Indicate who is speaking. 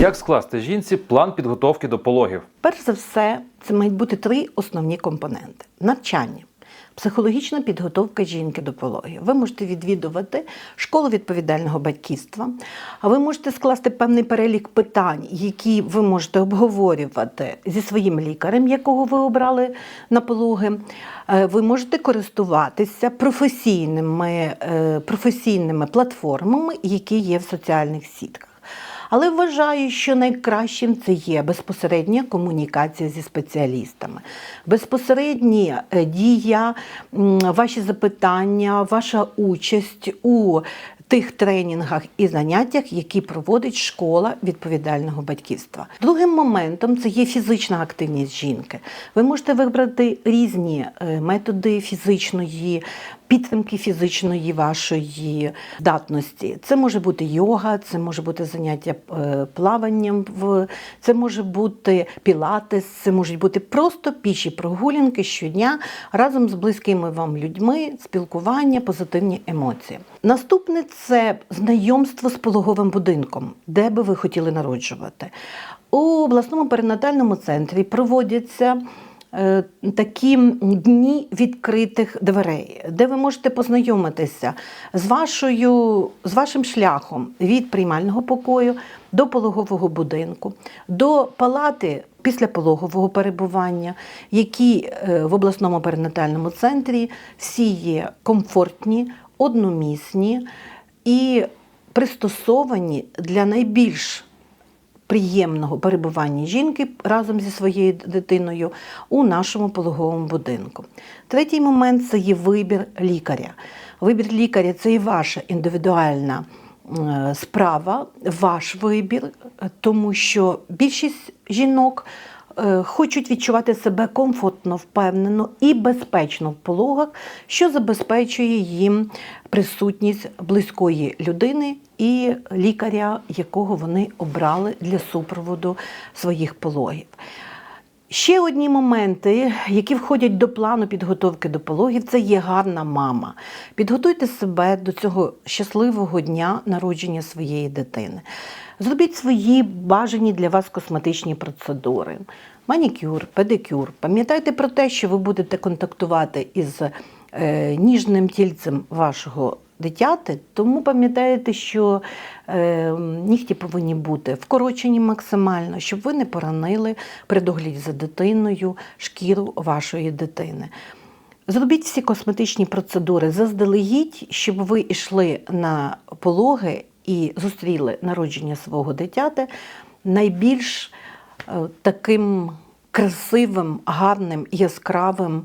Speaker 1: Як скласти жінці план підготовки до пологів?
Speaker 2: Перш за все, це мають бути три основні компоненти: навчання. Психологічна підготовка жінки до пологів. Ви можете відвідувати школу відповідального батьківства, а ви можете скласти певний перелік питань, які ви можете обговорювати зі своїм лікарем, якого ви обрали на пологи. Е, Ви можете користуватися професійними, е, професійними платформами, які є в соціальних сітках. Але вважаю, що найкращим це є безпосередня комунікація зі спеціалістами, безпосередня е, дія, ваші запитання, ваша участь у тих тренінгах і заняттях, які проводить школа відповідального батьківства. Другим моментом це є фізична активність жінки. Ви можете вибрати різні е, методи фізичної підтримки фізичної вашої здатності. Це може бути йога, це може бути заняття е, плаванням, це може бути пілатес, це можуть бути просто піші прогулянки щодня разом з близькими вам людьми, спілкування, позитивні емоції. Наступне це знайомство з пологовим будинком, де би ви хотіли народжувати. У обласному перинатальному центрі проводяться такі дні відкритих дверей, де ви можете познайомитися з, вашою, з вашим шляхом від приймального покою до пологового будинку, до палати післяпологового перебування, які е, в обласному перинатальному центрі всі є комфортні, одномісні і пристосовані для найбільш приємного перебування жінки разом зі своєю дитиною у нашому пологовому будинку. Третій момент це є вибір лікаря. Вибір лікаря це і ваша індивідуальна е, справа, ваш вибір, е, тому що більшість жінок хочуть відчувати себе комфортно, впевнено і безпечно в пологах, що забезпечує їм присутність близької людини і лікаря, якого вони обрали для супроводу своїх пологів. Ще одні моменти, які входять до плану підготовки до пологів, це є гарна мама. Підготуйте себе до цього щасливого дня народження своєї дитини. Зробіть свої бажані для вас косметичні процедури. Манікюр, педикюр. Пам'ятайте про те, що ви будете контактувати із е, ніжним тільцем вашого дитяти, тому пам'ятаєте, що е, нігті повинні бути вкорочені максимально, щоб ви не поранили при догляді за дитиною шкіру вашої дитини. Зробіть всі косметичні процедури заздалегідь, щоб ви йшли на пологи і зустріли народження свого дитяти найбільш е, таким красивим, гарним, яскравим